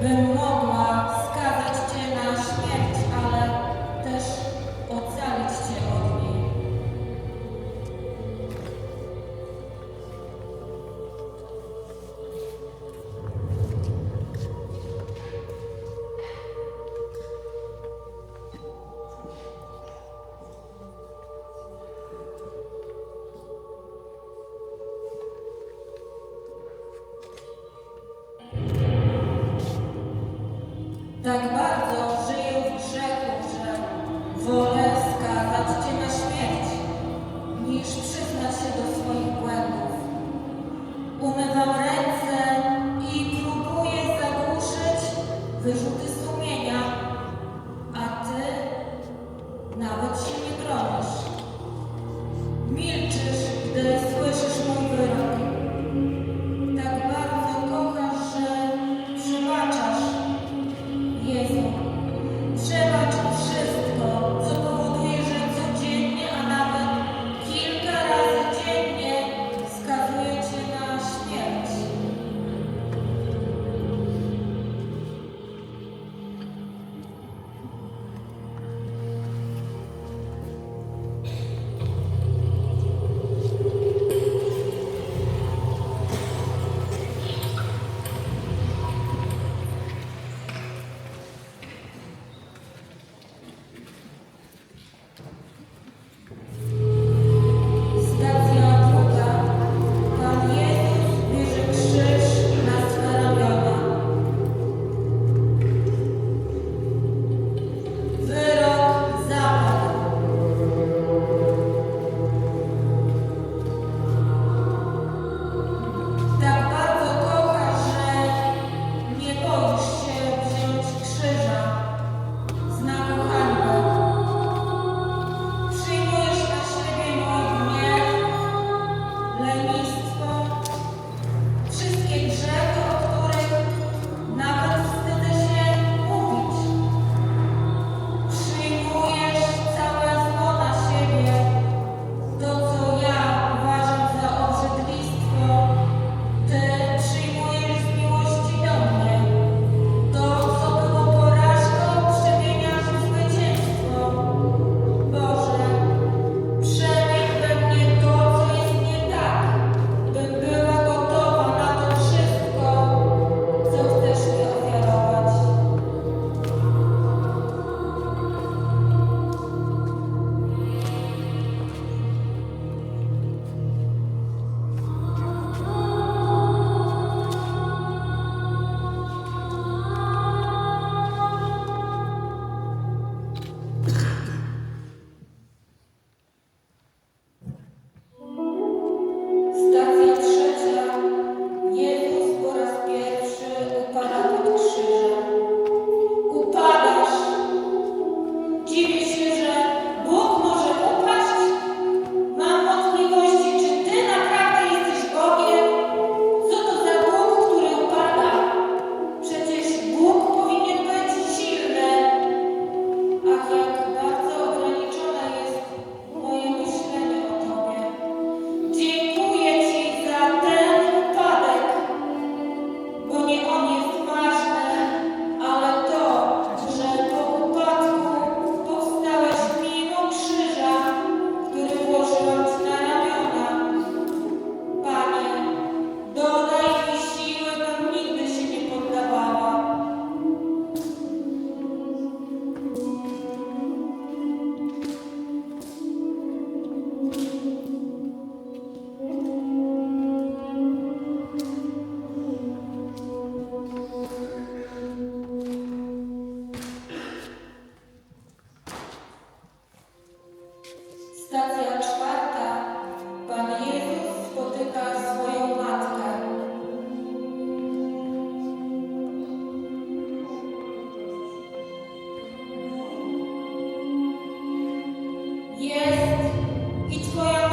Then visual disability. It's going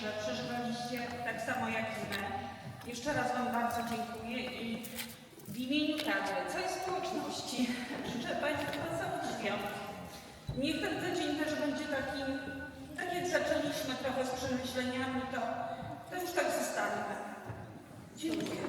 że przeżywaliście tak samo jak i my. Jeszcze raz Wam bardzo dziękuję i w imieniu Rady całej społeczności życzę Państwu wesołych świąt. Niech ten tydzień też będzie takim, tak jak zaczęliśmy trochę z przemyśleniami, to, to już tak zostanie. Dziękuję.